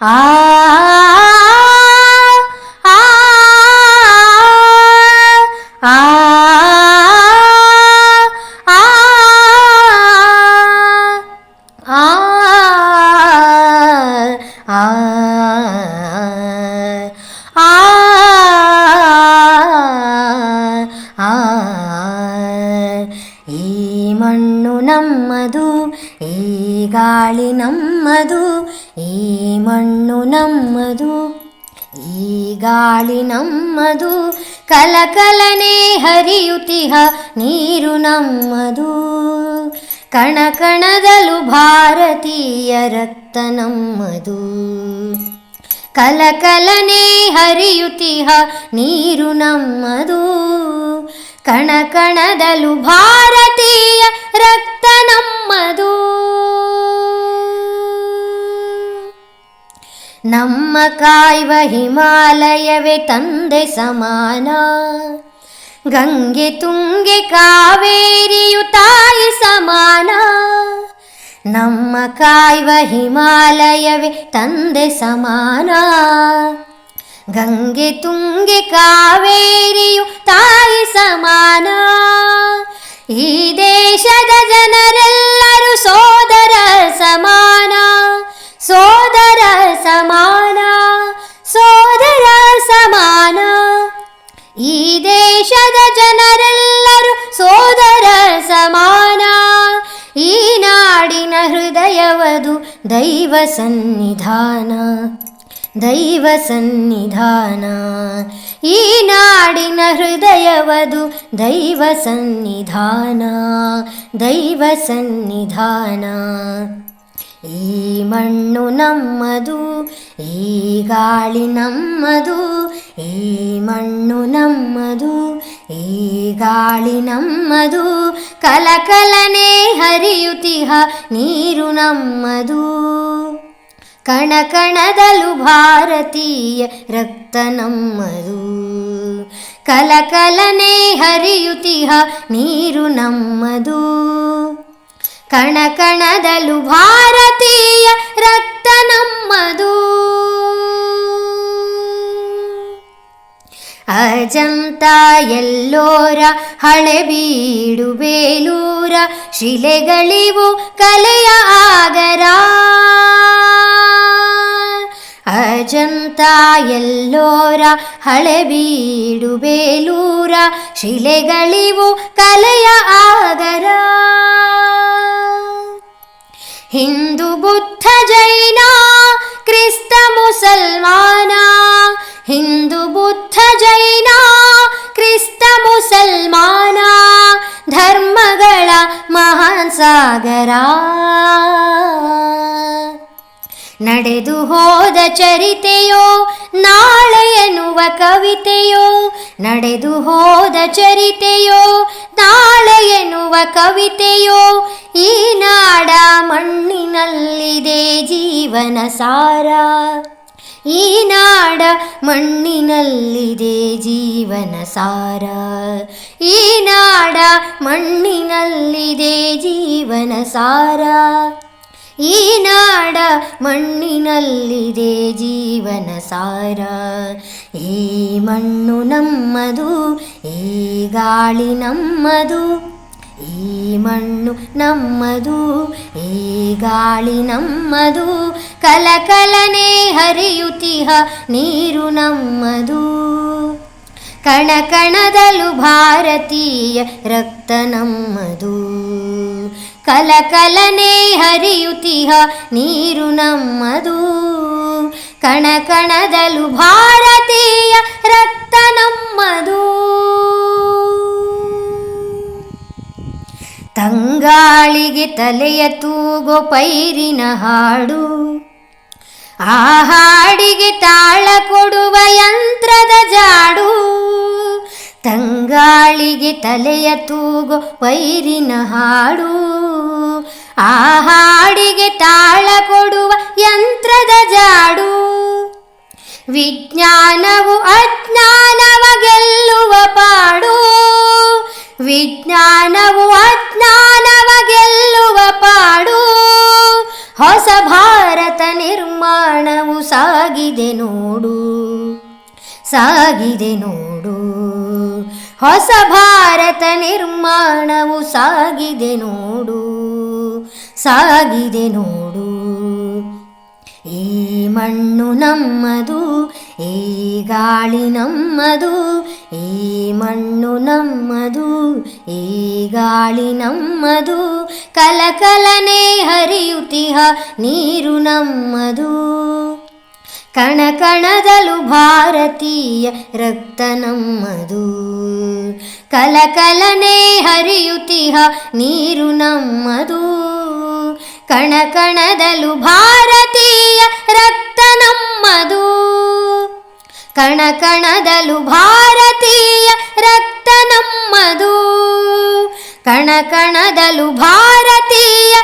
ಆ ಈ ಮಣ್ಣು ನಮ್ಮದು, ಈ ಗಾಳಿ ನಮ್ಮದು, ಕಲಕಲನೆ ಹರಿಯುತಿಹ ನೀರು ನಮ್ಮದು. ಕಣ ಕಣದಲು ಭಾರತೀಯ ರಕ್ತ ನಮ್ಮದು. ಕಲಕಲನೆ ಹರಿಯುತಿಹ ನೀರು ನಮ್ಮದು. ಕಣ ಕಣದಲು ಭಾರತೀಯ ರಕ್ತ ನಮ್ಮದು. ನಮ್ಮ ಕಾಯುವ ಹಿಮಾಲಯವೇ ತಂದೆ ಸಮಾನ. ಗಂಗೆ ತುಂಗೆ ಕಾವೇರಿಯು ತಾಯಿ ಸಮಾನ. ನಮ್ಮ ಕಾಯುವ ಹಿಮಾಲಯವೇ ತಂದೆ ಸಮಾನ. ಗಂಗೆ ತುಂಗೆ ಕಾವೇರಿಯು ತಾಯಿ ಸಮಾನ. ಈ ದೇಶದ ಜನರೆಲ್ಲರೂ ಸೋದರ ಹೃದಯವದು ದೈವ ಸನ್ನಿಧಾನ ದೈವ ಸನ್ನಿಧಾನ ಈ ನಾಡಿನ ಹೃದಯವದು ದೈವ ಸನ್ನಿಧಾನ ದೈವ ಸನ್ನಿಧಾನ ಈ ಮಣ್ಣು ನಮ್ಮದು ಈ ಗಾಳಿ ನಮ್ಮದು ಈ ಮಣ್ಣು ನಮ್ಮದು ಈ ಗಾಳಿ ನಮ್ಮದು ಕಲಕಲನೆ ಹರಿಯುತಿಹ ನೀರು ನಮ್ಮದು ಕಣ ಕಣದಲು ಭಾರತೀಯ ರಕ್ತ ನಮ್ಮದು ಕಲಕಲನೆ ಹರಿಯುತಿಹ ನೀರು ನಮ್ಮದು ಕಣ ಕಣದಲು ಭಾರತೀಯ ರಕ್ತ ನಮ್ಮದು. ಅಜಂತ ಎಲ್ಲೋರ ಹಳೆಬೀಡು ಬೇಲೂರ ಶಿಲೆಗಳಿವು ಕಲೆಯ ಆಗರ. ಅಜಂತ ಎಲ್ಲೋರ ಹಳೆಬೀಡು ಬೇಲೂರ ಶಿಲೆಗಳಿವು ಕಲೆಯ ಆಗರ. ಹಿಂದೂ ಬುದ್ಧ ಜೈನ, ಕ್ರಿಸ್ತ ಮುಸಲ್ಮಾನ. ಹಿಂದೂ ಬುದ್ಧ ಜೈನ, ಕ್ರಿಸ್ತ ಮುಸಲ್ಮಾನ. ಧರ್ಮಗಳ ಮಹಾನ್ ಸಾಗರ. ನಡೆದು ಹೋದ ಚರಿತೆಯೋ, ನಾಳೆ ಎನ್ನುವ ಕವಿತೆಯೋ, ನಡೆದು ಹೋದ ಚರಿತೆಯೋ ಕವಿತೆಯೋ, ಈ ನಾಡ ಮಣ್ಣಿನಲ್ಲಿದೆ ಜೀವನ ಸಾರ. ಈ ನಾಡ ಮಣ್ಣಿನಲ್ಲಿದೆ ಜೀವನ ಸಾರ. ಈ ನಾಡ ಮಣ್ಣಿನಲ್ಲಿದೆ ಜೀವನ ಸಾರ. ಈ ನಾಡ ಮಣ್ಣಿನಲ್ಲಿದೆ ಜೀವನ ಸಾರ. ಈ ಮಣ್ಣು ನಮ್ಮದು, ಈ ಗಾಳಿ ನಮ್ಮದು. ಈ ಮಣ್ಣು ನಮ್ಮದು, ಈ ಗಾಳಿ ನಮ್ಮದು, ಕಲಕಲನೆ ಹರಿಯುತಿಹ ನೀರು ನಮ್ಮದು. ಕಣ ಕಣದಲು ಭಾರತೀಯ ರಕ್ತ ನಮ್ಮದು. ಕಲಕಲನೆ ಹರಿಯುತಿಹ ನೀರು ನಮ್ಮದು. ಕಣ ಕಣದಲು ಭಾರತೀಯ ರಕ್ತ ನಮ್ಮದು. ತಂಗಾಳಿಗೆ ತಲೆಯ ತೂಗೋ ಪೈರಿನ ಹಾಡು. ಆ ಹಾಡಿಗೆ ತಾಳ ಕೊಡುವ ಯಂತ್ರದ ಜಾಡು. ತಂಗಾಳಿಗೆ ತಲೆಯ ತೂಗೋ ಪೈರಿನ ಹಾಡು. ಆ ಹಾಡಿಗೆ ತಾಳ ಕೊಡುವ ಸಾಗಿದೆ ನೋಡು. ಹೊಸ ಭಾರತ ನಿರ್ಮಾಣವು ಸಾಗಿದೆ ನೋಡು. ಸಾಗಿದೆ ನೋಡು. ಈ ಮಣ್ಣು ನಮ್ಮದು, ಈ ಗಾಳಿ ನಮ್ಮದು, ಈ ಮಣ್ಣು ನಮ್ಮದು, ಈ ಗಾಳಿ ನಮ್ಮದು. ಕಲಕಲನೆ ಹರಿಯುತಿಹ ನೀರು ನಮ್ಮದು. ಕಣ ಕಣದಲು ಭಾರತೀಯ ರಕ್ತ ನಮ್ಮದು. ಕಲಕಲನೆ ಹರಿಯುತಿಹ ನೀರು ನಮ್ಮದು. ಕಣ ಕಣದಲು ಭಾರತೀಯ ರಕ್ತ ನಮ್ಮದು. ಕಣ ಕಣದಲು ಭಾರತೀಯ ರಕ್ತ ನಮ್ಮದು. ಕಣ ಕಣದಲು ಭಾರತೀಯ